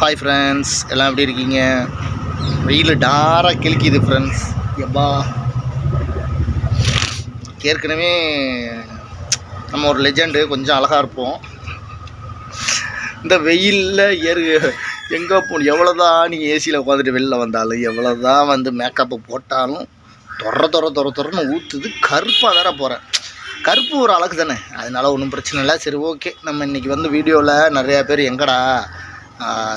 Hi friends எல்லாம் எப்படி இருக்கீங்க? வெயில் டாராக கிழிக்குது ஃப்ரெண்ட்ஸ் எப்பா? ஏற்கனவே நம்ம ஒரு லெஜெண்டு கொஞ்சம் அழகாக இருப்போம். இந்த வெயிலில் ஏறு எங்கே போ எவ்வளோ தான் நீங்கள் ஏசியில் உட்காந்துட்டு வெளில வந்தாலும் எவ்வளோ தான் வந்து மேக்கப்பு போட்டாலும் தொற தொற தொற தொறன்னு ஊற்றுது கருப்பாக வேற போகிறேன் கருப்பு ஒரு அழகு தானே அதனால் ஒன்றும் பிரச்சனை இல்லை. சரி ஓகே நம்ம இன்றைக்கி வந்து வீடியோவில் நிறையா பேர் எங்கடா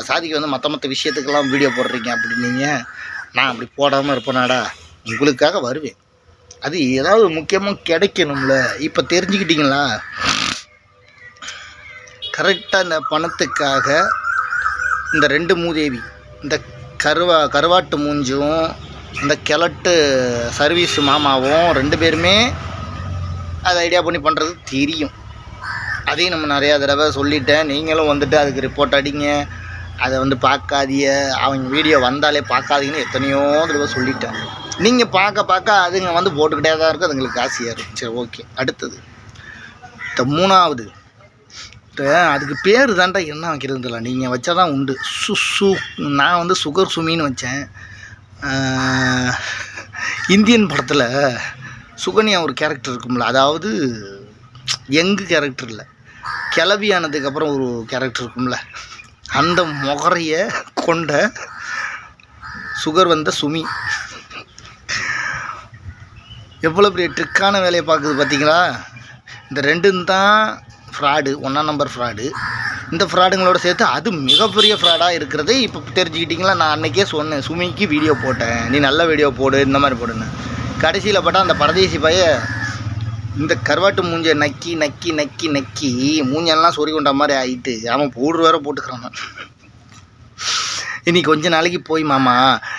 சாதிக்கு வந்து மற்ற மற்ற விஷயத்துக்கெல்லாம் வீடியோ போடுறீங்க அப்படின்னீங்க. நான் அப்படி போடாமல் இருப்பேனாடா. உங்களுக்காக வருவேன். அது ஏதாவது முக்கியமாக கிடைக்கணும்ல. இப்போ தெரிஞ்சுக்கிட்டீங்களா? கரெக்டாக இந்த பணத்துக்காக இந்த ரெண்டு மூதேவி இந்த கருவா கருவாட்டு மூஞ்சும் இந்த கிழட்டு சர்வீஸ் மாமாவும் ரெண்டு பேருமே அதை ஐடியா பண்ணி பண்ணுறது தெரியும். அதையும் நம்ம நிறையா தடவை சொல்லிட்டேன். நீங்களும் வந்துட்டு அதுக்கு ரிப்போர்ட் அடிங்க. அதை வந்து பார்க்காதிய அவங்க வீடியோ வந்தாலே பார்க்காதீங்கன்னு எத்தனையோ தடவை சொல்லிட்டேன். நீங்கள் பார்க்க பார்க்க அதுங்க வந்து போட்டுக்கிட்டே தான் இருக்கும் அதுங்களுக்கு ஆசையாக இருக்கும் சரி ஓகே அடுத்தது. இந்த மூணாவது. அதுக்கு பேர் தாண்டா என்ன வைக்கிறது இல்லை நீங்கள் வச்சா தான் உண்டு. சு சு நான் வந்து சுகர் சுமின்னு வச்சேன். இந்தியன் படத்தில் சுகன்யா ஒரு கேரக்டர் இருக்கும்ல. அதாவது யங்கு கேரக்டர் இல்லை கிளவியானதுக்கப்புறம் ஒரு கேரக்டர் இருக்கும்ல. அந்த முகரைய கொண்ட சுகர் வந்த சுமி. எவ்வளோ பெரிய ட்ரிக்கான வேலையை பார்க்குது பார்த்தீங்களா? இந்த ரெண்டும் தான் ஃப்ராடு ஒன்றாம் நம்பர் ஃப்ராடு இந்த ஃப்ராடுங்களோட சேர்த்து அது மிகப்பெரிய ஃப்ராடாக இருக்கிறது இப்போ தெரிஞ்சுக்கிட்டிங்களா? நான் அன்றைக்கே சொன்னேன் சுமிக்கு வீடியோ போட்டேன். நீ நல்ல வீடியோ போடு இந்த மாதிரி போடுன்னு. கடைசியில் பார்த்தா அந்த பரதேசி பைய இந்த கருவாட்டு மூஞ்சை நக்கி நக்கி நக்கி நக்கி மூஞ்செல்லாம் சொறி கொண்ட மாதிரி ஆகிட்டு அவன் பவுடர் வேற போட்டுக்கிறான். இனி கொஞ்ச நாளைக்கு போய் மாமா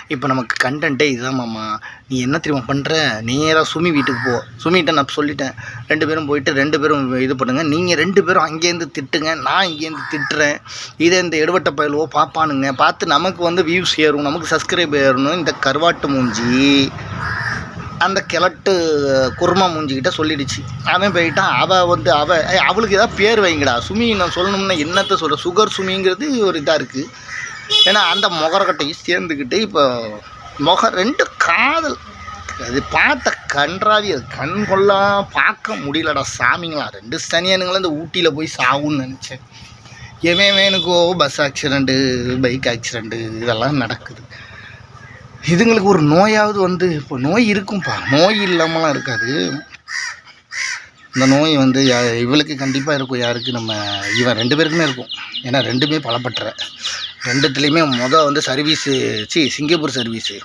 இப்போ நமக்கு கண்டென்ட்டே இதுதான் மாமா. நீ என்ன தெரியுமா பண்ணுற நேராக சுமி வீட்டுக்கு போ. சுமிகிட்ட நான் சொல்லிட்டேன். ரெண்டு பேரும் போயிட்டு ரெண்டு பேரும் இது பண்ணுங்கள் நீங்கள் ரெண்டு பேரும் அங்கேருந்து திட்டுங்க. நான் இங்கேருந்து திட்டுறேன். இதை இந்த எடுவட்ட பயலுவோ பார்ப்பானுங்க. பார்த்து நமக்கு வந்து வியூஸ் ஏறும் நமக்கு சப்ஸ்கிரைப் ஏறணும். இந்த கருவாட்டு மூஞ்சி. அந்த கிழட்டு குருமா மூஞ்சிக்கிட்ட சொல்லிடுச்சு. அவன் போயிட்டான். அவள் வந்து அவள் அவளுக்கு ஏதாவது பேர் வைங்கடா. சுமி நான் சொல்லணும்னா என்னத்தை சொல்கிற சுகர் சுமிங்கிறது ஒரு இதாக இருக்குது ஏன்னா அந்த முகரக்கட்டையும் சேர்ந்துக்கிட்டு இப்போ முக ரெண்டு காதல். அது பார்த்த கன்றாவி அது கண் கொள்ளா பார்க்க முடியலடா சாமிங்களா. ரெண்டு சனியானுங்களும் இந்த ஊட்டியில் போய் சாகுன்னு நினச்சேன். எவன் வேணுக்கோ பஸ் ஆக்சிடெண்ட்டு பைக் ஆக்சிடெண்ட்டு இதெல்லாம் நடக்குது. இதுங்களுக்கு ஒரு நோயாவது வந்து இப்போ நோய் இருக்கும்ப்பா நோய் இல்லாமலாம் இருக்காது. இந்த நோய் வந்து யா- இவளுக்கு கண்டிப்பாக இருக்கும் யாருக்கு நம்ம இவன் ரெண்டு பேருக்குமே இருக்கும். ஏன்னா ரெண்டுமே பலப்பட்டுற ரெண்டுத்துலேயுமே மொதல் வந்து சர்வீஸு சி சிங்கப்பூர் சர்வீஸு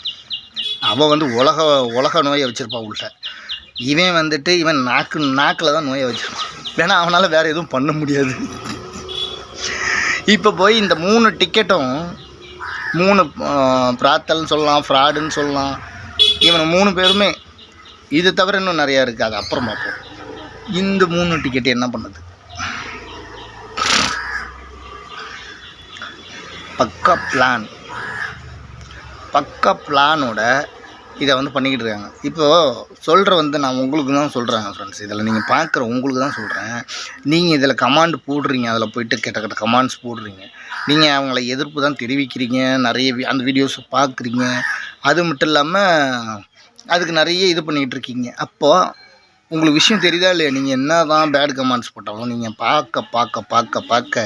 அவள் வந்து உலக உலக நோயை வச்சுருப்பா உள்ள. இவன் வந்துட்டு இவன் நாக்கு நாக்கில் தான் நோயை வச்சுருப்பான். ஏன்னா அவனால் வேறு எதுவும் பண்ண முடியாது. இப்போ போய் இந்த மூணு டிக்கெட்டும் மூணு பிராத்தல்னு சொல்லலாம் ஃப்ராடுன்னு சொல்லலாம். இவன் மூணு பேருமே இது தவிர இன்னும் நிறையா இருக்குது அது அப்புறம் பார்ப்போம் இந்த மூணு டிக்கெட் என்ன பண்ணுது? பக்கா பிளான் பக்கா பிளானோட இதை வந்து பண்ணிக்கிட்டு இருக்காங்க. இப்போது சொல்கிற வந்து நான் உங்களுக்கு தான் சொல்கிறேன் ஃப்ரெண்ட்ஸ் இதில் நீங்கள் பார்க்குற உங்களுக்கு தான் சொல்கிறேன் நீங்கள் இதில் கமாண்ட் போடுறீங்க அதில் போயிட்டு கெட்ட கெட்ட கமாண்ட்ஸ் போடுறீங்க. நீங்கள் அவங்கள எதிர்ப்பு தான் தெரிவிக்கிறீங்க நிறைய அந்த வீடியோஸ் பார்க்குறீங்க அது மட்டும் இல்லாமல் அதுக்கு நிறைய இது பண்ணிக்கிட்டு இருக்கீங்க. அப்போது உங்களுக்கு விஷயம் தெரியுதா இல்லையா? நீங்கள் என்ன தான் பேட் கமெண்ட்ஸ் போட்டாலும் நீங்கள் பார்க்க பார்க்க பார்க்க பார்க்க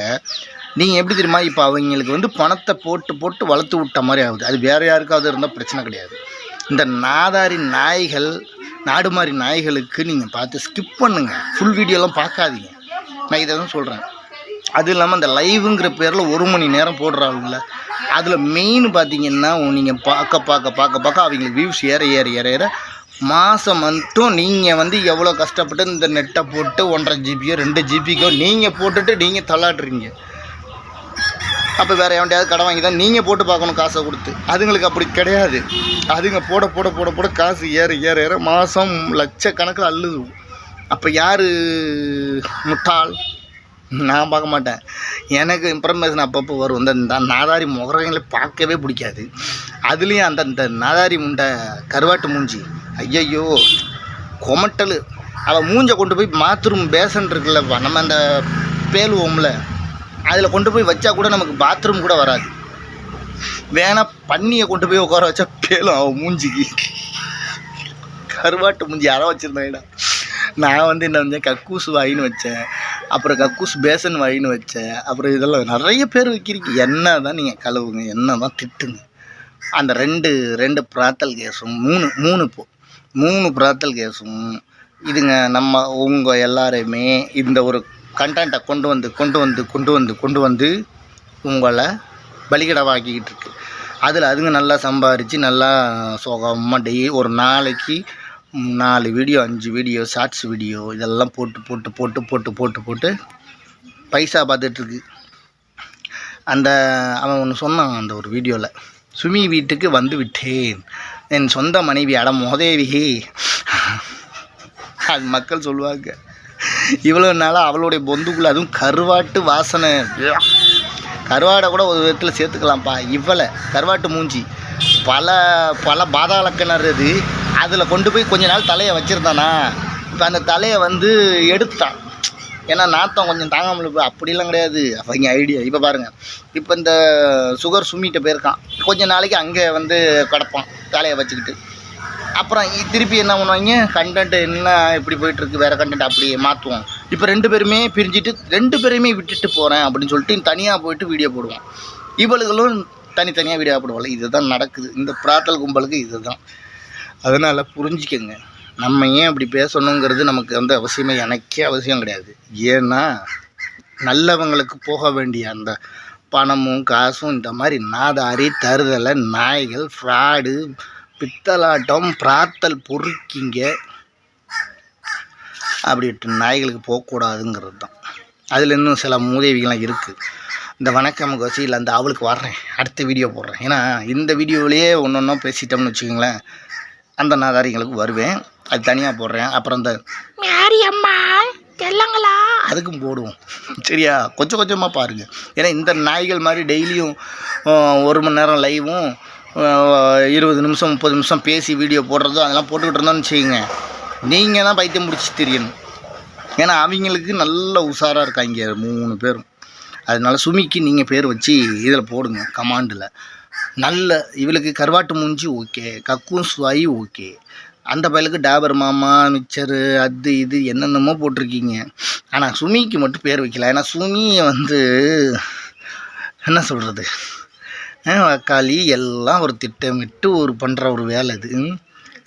நீங்கள் எப்படி தெரியுமா? இப்போ அவங்களுக்கு வந்து பணத்தை போட்டு போட்டு வளர்த்து விட்ட மாதிரி ஆகுது. அது வேறு யாருக்காவது இருந்தால் பிரச்சனை கிடையாது. இந்த நாதாரி நாய்கள் நாடு மாதிரி நாய்களுக்கு நீங்கள் பார்த்து ஸ்கிப் பண்ணுங்கள் ஃபுல் வீடியோலாம் பார்க்காதீங்க. நான் இதை தான் சொல்கிறேன் அது இல்லாமல் அந்த லைவுங்கிற பேரில் ஒரு மணி நேரம் போடுறாங்கல்ல. அதில் மெயின் பார்த்தீங்கன்னா நீங்கள் பார்க்க பார்க்க பார்க்க பார்க்க அவங்களுக்கு வியூஸ் ஏற ஏற ஏற ஏற மாதம் மட்டும் நீங்கள் வந்து எவ்வளோ கஷ்டப்பட்டு இந்த நெட்டை போட்டு ஒன்றரை ஜிபியோ ரெண்டு ஜிபிக்கோ நீங்கள் போட்டுட்டு நீங்கள் தள்ளாடுறீங்க. அப்போ வேறு எவன்டையாவது கடை வாங்கி தான் நீங்கள் போட்டு பார்க்கணும் காசை கொடுத்து. அதுங்களுக்கு அப்படி கிடையாது. அதுங்க போட போட போட போட காசு ஏற ஏற ஏற மாதம் லட்சக்கணக்கில் அள்ளுது. அப்போ யார் முட்டாள்? நான் பார்க்க மாட்டேன். எனக்கு இன்ஃபர்மேஷன் அப்பப்போ வரும். இந்த இந்த நாதாரி முகரங்களை பார்க்கவே பிடிக்காது. அதுலேயும் அந்த இந்த நாதாரி முண்டை கருவாட்டு மூஞ்சி. ஐயையோ கொமட்டல். அவள் மூஞ்சை கொண்டு போய் மாத்ரூம் பேசன் இருக்குல்லப்பா. நம்ம அந்த பேலுவோம்ல அதில் கொண்டு போய் வச்சா கூட நமக்கு பாத்ரூம் கூட வராது. வேணா பண்ணியை கொண்டு போய் உட்கார வச்சா பேலும் அவன் மூஞ்சிக்கு கருவாட்டு மூஞ்சி யாரோ வச்சுருந்தேன்டா நான் வந்து என்ன வந்தேன் கக்கூஸ் வாயின்னு வச்சேன். அப்புறம் கக்கூஸ் பேசன் வாயின்னு வச்சேன். அப்புறம் இதெல்லாம் நிறைய பேர் வைக்கிறீங்க என்ன தான் நீங்கள் கழுவுங்க என்ன தான் திட்டுங்க. அந்த ரெண்டு ரெண்டு பிராத்தல் கேஸும் மூணு மூணு போ மூணு பிராத்தல் கேஸும். இதுங்க நம்ம உங்கள் எல்லாரையுமே இந்த ஒரு கண்டென்ட்டை கொண்டு வந்து கொண்டு வந்து கொண்டு வந்து கொண்டு வந்து உங்களை பலிகடவாக்கிக்கிட்டு இருக்கு அதில் அதுங்க நல்லா சம்பாரித்து நல்லா சுகமாக டெய்லி ஒரு நாளைக்கு நாலு வீடியோ அஞ்சு வீடியோ ஷார்ட்ஸ் வீடியோ இதெல்லாம் போட்டு போட்டு போட்டு போட்டு போட்டு போட்டு பைசா பார்த்துட்ருக்கு. அந்த அவன் ஒன்று சொன்னான் அந்த ஒரு வீடியோவில் சுமி வீட்டுக்கு வந்து விட்டேன். என் சொந்த மனைவி அட மோதேவி அது மக்கள் சொல்லுவாங்க. இவ்வளோ நாளாக அவளுடைய பொந்துக்குள்ளே அதுவும் கருவாட்டு வாசனை. கருவாடை கூட ஒரு விதத்தில் சேர்த்துக்கலாம்ப்பா. இவ்வளோ கருவாட்டு மூஞ்சி. பல பல பாதாள கிணறு இது அதில் கொண்டு போய் கொஞ்ச நாள் தலையை வச்சுருந்தானா. இப்போ அந்த தலையை வந்து எடுத்துட்டான் ஏன்னா நாத்தம் கொஞ்சம் தாங்காமல் முடியல அப்படிலாம் கிடையாது. அவங்க ஐடியா இப்போ பாருங்கள் இப்போ இந்த சுகர் சுமிட்ட போயிருக்கான். கொஞ்ச நாளைக்கு அங்கே வந்து கிடப்பான். தலையை வச்சுக்கிட்டு. அப்புறம் திருப்பி என்ன பண்ணுவாங்க? கண்டென்ட் என்ன இப்படி போயிட்டுருக்கு வேறு கண்டென்ட் அப்படியே மாற்றுவோம் இப்போ ரெண்டு பேருமே பிரிஞ்சுட்டு ரெண்டு பேரையுமே விட்டுட்டு போகிறேன் அப்படின்னு சொல்லிட்டு தனியாக போயிட்டு வீடியோ போடுவோம். இவளுகளும் தனித்தனியாக வீடியோ போடுவாள். இதுதான் நடக்குது. இந்த பிராத்தல் கும்பலுக்கு இதுதான். அதனால் புரிஞ்சுக்கங்க. நம்ம ஏன் அப்படி பேசணுங்கிறது நமக்கு வந்து அவசியமே எனக்கே அவசியம் கிடையாது. ஏன்னா நல்லவங்களுக்கு போக வேண்டிய அந்த பணமும் காசும் இந்த மாதிரி நாதாரி தருதலை நாய்கள் ஃப்ராடு பித்தலாட்டம் பிராத்தல் பொறுக்கிங்க. அப்படின்ட்டு நாய்களுக்கு போகக்கூடாதுங்கிறது தான் அதில் இன்னும் சில மூதேவிகள்லாம் இருக்குது இந்த வணக்கம் கோசி இல்லை அந்த அவளுக்கு வர்றேன். அடுத்த வீடியோ போடுறேன். ஏன்னா இந்த வீடியோவிலேயே ஒன்று ஒன்றா பேசிட்டோம்னு வச்சுக்கோங்களேன். அந்த நாதாரிங்களுக்கு வருவேன். அது தனியாக போடுறேன். அப்புறம் இந்த மேரி அம்மா தெல்லங்களா அதுக்கும் போடுவோம். சரியா? கொஞ்சம் கொஞ்சமாக பாருங்கள் ஏன்னா இந்த நாய்கள் மாதிரி டெய்லியும் ஒரு மணி நேரம் லைவும் இருபது நிமிஷம் முப்பது நிமிஷம் பேசி வீடியோ போடுறதும் அதெல்லாம் போட்டுக்கிட்டு இருந்தோம்னு வச்சுக்கோங்க. நீங்கள் தான் பைத்தியம் பிடிச்சி தெரியணும். ஏன்னா அவங்களுக்கு நல்ல உஷாராக இருக்காங்க மூணு பேரும். அதனால சுமிக்கு நீங்கள் பேர் வச்சு இதில் போடுங்க கமாண்டில். நல்ல இவளுக்கு கருவாட்டு மூஞ்சி ஓகே கக்கும் சுவாயி ஓகே. அந்த பயலுக்கு டாபர் மாமா மிக்சரு அது இது என்னென்னமோ போட்டிருக்கீங்க. ஆனால் சுமிக்கு மட்டும் பேர் வைக்கல. ஏன்னா சுமியை வந்து என்ன சொல்கிறது தக்காளி எல்லாம் ஒரு திட்டமிட்டு ஒரு பண்ணுற ஒரு வேலை இது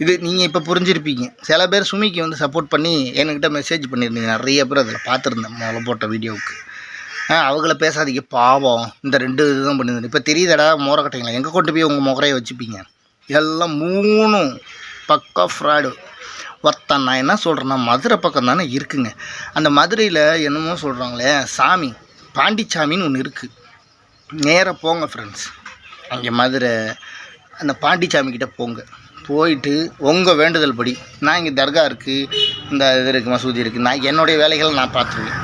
இது நீங்கள் இப்போ புரிஞ்சிருப்பீங்க. சில பேர் சுமிக்கு வந்து சப்போர்ட் பண்ணி என்கிட்ட மெசேஜ் பண்ணியிருந்தீங்க. நிறைய பேர் அதில் பார்த்துருந்தேன் முதல்ல போட்ட வீடியோவுக்கு. ஆ அவங்கள பேசாதீங்க. பாவம். இந்த ரெண்டு இதுதான் பண்ணியிருந்தேன். இப்போ தெரியுதடா மோரக்கட்டைங்களா எங்கே கொண்டு போய் உங்கள் முகரையை வச்சுப்பீங்க? எல்லாம் மூணும் பக்கா ஃப்ராடு ஒருத்தன் நான் என்ன சொல்கிறேன்னா மதுரை பக்கம் தானே இருக்குங்க. அந்த மதுரையில் என்னமோ சொல்கிறாங்களே சாமி பாண்டிச்சாமின்னு ஒன்று இருக்குது நேராக போங்க ஃப்ரெண்ட்ஸ் அங்கே மதுரை அந்த பாண்டிச்சாமிக்கிட்ட போங்க. போயிட்டு உங்கள் வேண்டுதல் படி நான் இங்கே தர்கா இருக்குது இந்த இது இருக்குது மசூதி இருக்குது நான் என்னுடைய வேலைகளை நான் பார்த்துருவேன்.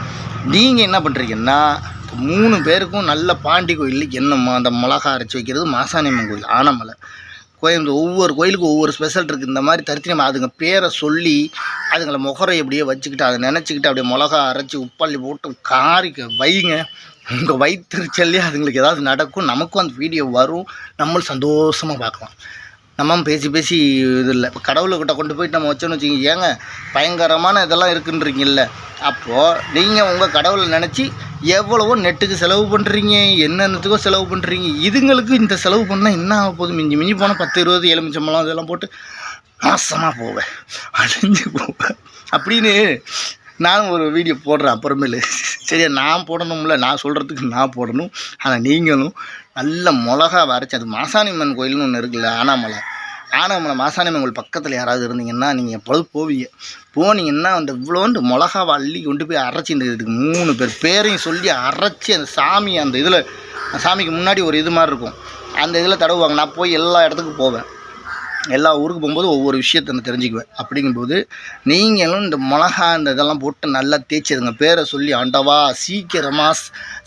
நீங்கள் என்ன பண்ணுறீங்கன்னா மூணு பேருக்கும் நல்ல பாண்டி கோயில் என்னம்மா அந்த மிளகா அரைச்சி வைக்கிறது மாசாணியம்மன் கோயில் ஆனமலை. கோயம்புத்தூர் ஒவ்வொரு கோயிலுக்கும் ஒவ்வொரு ஸ்பெஷல் இருக்குது இந்த மாதிரி தரித்திரம் அதுங்க பேரை சொல்லி அதுங்களை முகரை அப்படியே வச்சுக்கிட்டு அதை நினச்சிக்கிட்டு அப்படியே மிளகா அரைச்சி உப்பள்ளி போட்டு காரிக்க வைங்க. உங்கள் வயிற்றுச்சல்லே அதுங்களுக்கு ஏதாவது நடக்கும் நமக்கும் அந்த வீடியோ வரும். நம்மளும் சந்தோஷமாக பார்க்கலாம். நம்ம பேசி பேசி இது இல்லை இப்போ கடவுள்கிட்ட கொண்டு போயிட்டு நம்ம வச்சோன்னு வச்சுக்கோங்க. ஏங்க பயங்கரமான இதெல்லாம் இருக்குன்றீங்கல்ல. அப்போது நீங்கள் உங்கள் கடவுளை நினச்சி எவ்வளவோ நெட்டுக்கு செலவு பண்ணுறீங்க என்னென்னத்துக்கோ செலவு பண்ணுறீங்க இதுங்களுக்கு இந்த செலவு பண்ணால் என்ன ஆக போகுது? மிஞ்சி மிஞ்சி போனால் பத்து இருபது எலுமிச்சம்பழம் இதெல்லாம் போட்டு நாசமாக போவேன். அழிஞ்சு போவேன். அப்படின்னு நானும் ஒரு வீடியோ போடுறேன் அப்புறமேலு. சரியா நான் போடணும்ல. நான் சொல்கிறதுக்கு நான் போடணும். ஆனால் நீங்களும் நல்ல மிளகா வரைச்சி அது மாசாணியம்மன் கோயில்னு ஒன்று இருக்குல்ல ஆனாமலை. ஆனாமலை மாசாணியம்மன் கோயில் பக்கத்தில் யாராவது இருந்தீங்கன்னா நீங்கள் எப்பொழுது போவீங்க. போனீங்கன்னா அந்த இவ்வளோண்டு மிளகாவை அள்ளி கொண்டு போய் அரைச்சி இந்த இதுக்கு மூணு பேர் பேரையும் சொல்லி அரைச்சி அந்த சாமி அந்த இதில் சாமிக்கு முன்னாடி ஒரு இது மாதிரி இருக்கும். அந்த இதில் தடவுவாங்க. நான் போய் எல்லா இடத்துக்கும் போவேன். எல்லா ஊருக்கு போகும்போது ஒவ்வொரு விஷயத்தை நான் தெரிஞ்சுக்குவேன். அப்படிங்கும்போது நீங்களும் இந்த மிளகா இந்த இதெல்லாம் போட்டு நல்லா தேய்ச்சிருங்க. பேரை சொல்லி ஆண்டவா சீக்கிரமாக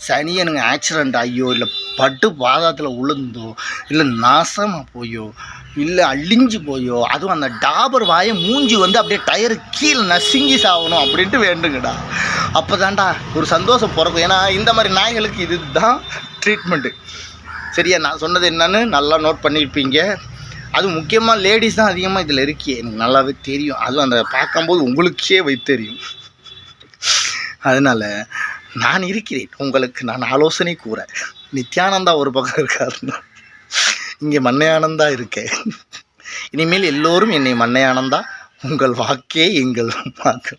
சனியனுங்க ஆக்சிடெண்ட் ஆகியோ இல்லை பட்டு பாதாத்தில் உளுந்தோ இல்லை நாசமாக போயோ இல்லை அழிஞ்சு போயோ அதுவும் அந்த டாபர் வாயை மூஞ்சி வந்து அப்படியே டயரு கீழே நசுங்கி சாகணும் அப்படின்ட்டு வேண்டுங்கடா. அப்போ தான்டா ஒரு சந்தோஷம் பிறக்கும். ஏன்னா இந்த மாதிரி நாய்களுக்கு இதுதான் ட்ரீட்மெண்ட்டு சரியா நான் சொன்னது என்னன்னு நல்லா நோட் பண்ணியிருப்பீங்க. அது முக்கியமாக லேடிஸ் தான் அதிகமாக இதில் இருக்கே. எனக்கு நல்லாவே தெரியும். அதுவும் அந்த பார்க்கும்போது உங்களுக்கே வை தெரியும். அதனால் நான் இருக்கிறேன். உங்களுக்கு நான் ஆலோசனை கூற. நித்யானந்தா ஒரு பக்கம் இருக்காருன்னா இங்கே மண்ணையானந்தா இருக்கேன் இனிமேல் எல்லோரும் என்னை மண்ணையானந்தா உங்கள் வாக்கே எங்கள் வாக்கு.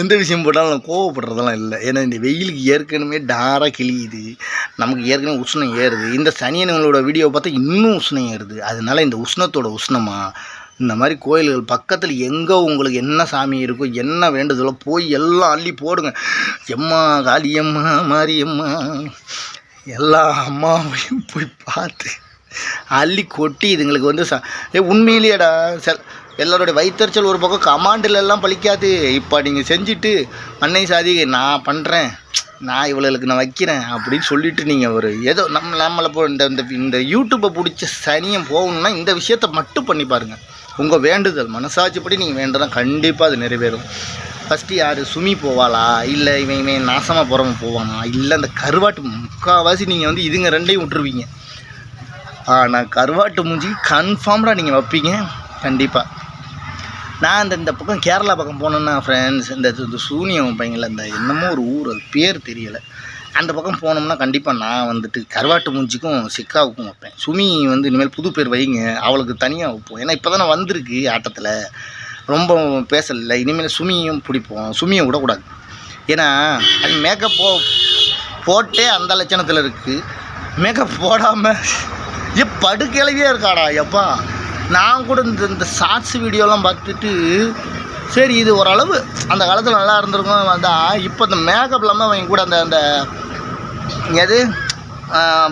எந்த விஷயம் போட்டாலும் நான் கோவப்படுறதெல்லாம் இல்லை. ஏன்னா இந்த வெயிலுக்கு ஏற்கனவே டாராக கிழியுது. நமக்கு ஏற்கனவே உஷ்ணம் ஏறுது. இந்த சனியனங்களோட வீடியோ பார்த்தா இன்னும் உஷ்ணம் ஏறுது. அதனால இந்த உஷ்ணத்தோட உஷ்ணமா? இந்த மாதிரி கோயில்கள் பக்கத்தில் எங்கே உங்களுக்கு என்ன சாமி இருக்கோ என்ன வேண்டுதலோ போய் எல்லாம் அள்ளி போடுங்க. எம்மா காளியம்மா மாரியம்மா எல்லா அம்மாவையும் போய் பார்த்து அள்ளி கொட்டி இதுங்களுக்கு வந்து ச ஏ உண்மையிலேயேடா செல் எல்லாருடைய வைத்தறிச்சல் ஒரு பக்கம் கமாண்டில் எல்லாம் பழிக்காது. இப்போ நீங்கள் செஞ்சுட்டு அன்னை சாதி நான் பண்ணுறேன் நான் இவளுக்கு நான் வைக்கிறேன் அப்படின்னு சொல்லிட்டு நீங்கள் ஒரு ஏதோ நம்ம நம்மளை போ இந்த இந்த இந்த யூடியூப்பை பிடிச்ச சனியம் போகணுன்னா இந்த விஷயத்த மட்டும் பண்ணி பாருங்கள் உங்கள் வேண்டுதல் மனசாட்சிப்படி நீங்கள் வேண்டுதான் கண்டிப்பாக அது நிறைவேறும். ஃபஸ்ட்டு யார் சுமி போவாளா? இல்லை இவன் இவன் நாசமாக போகிறவன் போவானா? இல்லை அந்த கருவாட்டு முக்கால்வாசி நீங்கள் வந்து இதுங்க ரெண்டையும் விட்டுருவீங்க. ஆனால் கருவாட்டு மூஞ்சி கன்ஃபார்மாக நீங்கள் வைப்பீங்க. கண்டிப்பாக நான் இந்த இந்த பக்கம் கேரளா பக்கம் போனேன்னா ஃப்ரெண்ட்ஸ் இந்த இந்த சூனியம் பையங்கள இந்த என்னமோ ஒரு ஊர் அது பேர் தெரியலை. அந்த பக்கம் போனோம்னா கண்டிப்பாக நான் வந்துட்டு கருவாட்டு மூஞ்சிக்கும் சிக்காவுக்கும் வைப்பேன். சுமி வந்து இனிமேல் புது பேர் வைங்க அவளுக்கு தனியாக வைப்போம். ஏன்னா இப்போ தானே வந்திருக்கு ஆட்டத்தில். ரொம்ப பேசல இனிமேல் சுமியும் பிடிப்போம். சுமியை விடக்கூடாது. ஏன்னா அது மேக்கப் போ போட்டே அந்த லட்சணத்தில் இருக்குது மேக்கப் போடாமல் ஏ படுக்கிழவியாக இருக்காடா எப்பா? நான் கூட இந்த இந்த ஷார்ட்ஸ் வீடியோலாம் பார்த்துட்டு சரி இது ஓரளவு அந்த காலத்தில் நல்லா இருந்திருக்கும் வந்தால் இப்போ இந்த மேக்கப் இல்லாமல் அவங்க கூட அந்த அந்த எது?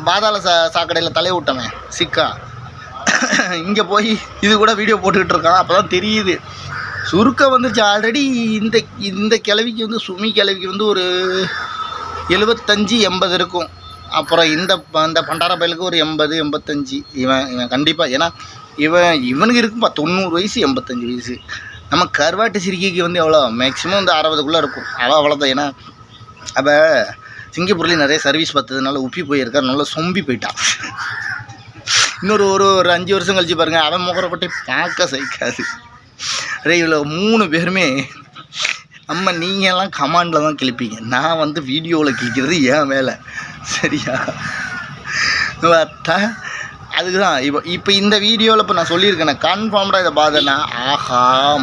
பாதாள சா சாக்கடையில் தலைய விட்டவன் சிக்கா. இங்கே போய் இது கூட வீடியோ போட்டுக்கிட்டு இருக்கான் அப்போ தான் தெரியுது. சுருக்கம் வந்துருச்சு. ஆல்ரெடி இந்த இந்த கிழவிக்கு வந்து சுமி கிழவிக்கு வந்து ஒரு எழுபத்தஞ்சி எண்பது இருக்கும். அப்புறம் இந்த இந்த பண்டார பயலுக்கு ஒரு எண்பது எண்பத்தஞ்சு. இவன் இவன் கண்டிப்பாக ஏன்னா இவன் இவனுக்கு இருக்குப்பா தொண்ணூறு வயசு எண்பத்தஞ்சு வயசு. நம்ம கருவாட்டு சிரிக்கைக்கு வந்து எவ்வளோ? மேக்ஸிமம் வந்து அறுபதுக்குள்ளே இருக்கும். அவள் அவ்வளோதான் ஏன்னா அவள் சிங்கப்பூர்லேயும் நிறைய சர்வீஸ் பார்த்ததுனால உப்பி போயிருக்கா நல்லா சொம்பி போயிட்டான். இன்னொரு ஒரு ஒரு அஞ்சு வருஷம் கழிச்சு பாருங்கள் அவன் முகரப்பட்டே பார்க்க சகிக்காது. அரே இவ்வளோ மூணு பேருமே. நம்ம நீங்கள் எல்லாம் கமாண்டில் தான் கிழிப்பீங்க. நான் வந்து வீடியோவில் கிழிக்கிறது ஏன் வேலை. சரியா? பார்த்தா அதுக்கு தான் இப்போ இப்போ இந்த வீடியோவில் இப்போ நான் சொல்லியிருக்கேன் கன்ஃபார்ம்டாக இதை பார்த்தேன்னா ஆஹா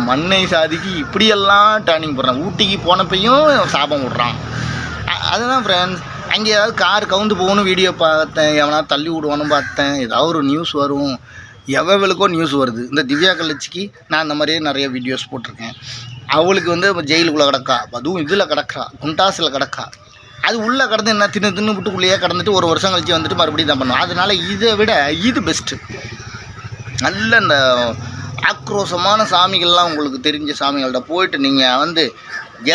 மண்ணை சாதிக்கு இப்படியெல்லாம் டேர்னிங் போடுறான். ஊட்டிக்கு போனப்பையும் சாபம் விட்றான். அதுதான் ஃப்ரெண்ட்ஸ் அங்கே ஏதாவது கார் கவுந்து போகணும் வீடியோ பார்த்தேன். எவனா தள்ளி விடுவான்னு பார்த்தேன். ஏதாவது ஒரு நியூஸ் வரும். எவ்வளவுக்கோ நியூஸ் வருது. இந்த திவ்யா கலட்சிக்கு நான் இந்த மாதிரியே நிறைய வீடியோஸ் போட்டிருக்கேன். அவளுக்கு வந்து ஜெயிலுக்குள்ளே கிடக்கா. அதுவும் இதில் கிடக்கா குண்டாஸில் கிடக்கா. அது உள்ளே கடந்து என்ன தின்னு தின்னு விட்டு கடந்துட்டு ஒரு வருஷம் கழிச்சு வந்துட்டு மறுபடியும் தான் பண்ணுவோம். அதனால் இதை விட இது பெஸ்ட்டு நல்ல இந்த ஆக்ரோஷமான சாமிகள்லாம் உங்களுக்கு தெரிஞ்ச சாமிகள்கிட்ட போயிட்டு நீங்கள் வந்து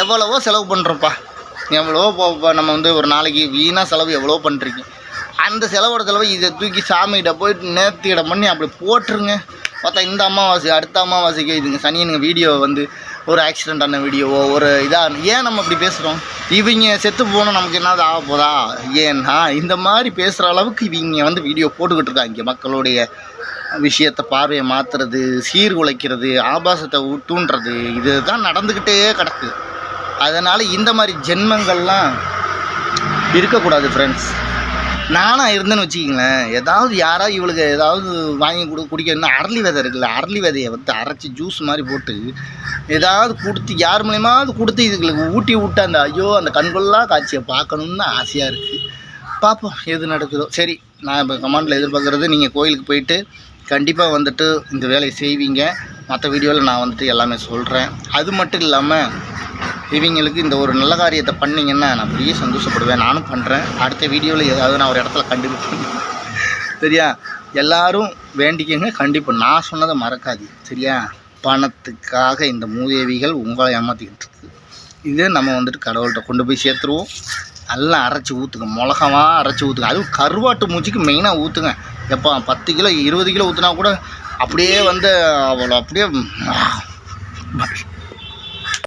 எவ்வளவோ செலவு பண்ணுறப்பா எவ்வளவோ நம்ம வந்து ஒரு நாளைக்கு வீணாக செலவு எவ்வளோ பண்ணுறீங்க அந்த செலவோட செலவு இதை தூக்கி சாமிகிட்ட போயிட்டு நேர்த்தியிடம் பண்ணி அப்படி போட்டுருங்க. பார்த்தா இந்த அமாவாசை அடுத்த அமாவாசைக்கு இதுங்க சனியனுங்க வீடியோ வந்து ஒரு ஆக்சிடெண்ட் ஆன வீடியோவோ ஒரு இதாக ஏன் நம்ம இப்படி பேசுகிறோம் இவங்க செத்து போனால் நமக்கு என்னது ஆக போதா? ஏன்னா இந்த மாதிரி பேசுகிற அளவுக்கு இவங்க வந்து வீடியோ போட்டுக்கிட்டு இருக்காங்க. மக்களுடைய விஷயத்தை பார்வையை மாற்றுறது சீர்குலைக்கிறது ஆபாசத்தை தூண்டுறது தூண்டுறது இதுதான் நடந்துக்கிட்டே கிடக்கு. அதனால் இந்த மாதிரி ஜென்மங்கள்லாம் இருக்கக்கூடாது ஃப்ரெண்ட்ஸ் நானாக இருந்தேன்னு வச்சுக்கிங்களேன். ஏதாவது யாராவது இவளுக்கு ஏதாவது வாங்கி கொடு குடிக்கணும்னா அரளி விதை இருக்குல்ல அரளி விதையை வந்து அரைச்சி ஜூஸ் மாதிரி போட்டு ஏதாவது கொடுத்து யார் மூலியமாவது கொடுத்து இதுங்களுக்கு ஊட்டி விட்டு அந்த ஐயோ அந்த கண்கொள்ளா காட்சியை பார்க்கணுன்னு ஆசையாக இருக்குது பார்ப்போம் எது நடக்குதோ. சரி நான் இப்போ கமாண்டில் எதிர்பார்க்குறது நீங்கள் கோயிலுக்கு போயிட்டு கண்டிப்பாக வந்துட்டு இந்த வேலையை செய்வீங்க. மற்ற வீடியோவில் நான் வந்துட்டு எல்லாமே சொல்கிறேன் அது மட்டும் இல்லாமல் இவங்களுக்கு இந்த ஒரு நல்ல காரியத்தை பண்ணிங்கன்னா நான் பெரிய சந்தோஷப்படுவேன். நானும் பண்ணுறேன் அடுத்த வீடியோவில் ஏதாவது நான் ஒரு இடத்துல கண்டுபிடிப்பேன் சரியா? எல்லாரும் வேண்டிக்கங்க. கண்டிப்பாக நான் சொன்னதை மறக்காது சரியா? பணத்துக்காக இந்த மூதேவிகள் உங்களை ஏமாற்றிக்கிட்டு இருக்கு. இதே நம்ம வந்துட்டு கடவுள்கிட்ட கொண்டு போய் சேர்த்துருவோம். நல்லா அரைச்சி ஊற்றுங்க மிளகமாக அரைச்சி ஊற்றுங்க அதுவும் கருவாட்டு மூச்சிக்கு மெயினாக ஊற்றுங்க எப்போ பத்து கிலோ இருபது கிலோ ஊற்றுனா கூட அப்படியே வந்து அவ்வளோ அப்படியே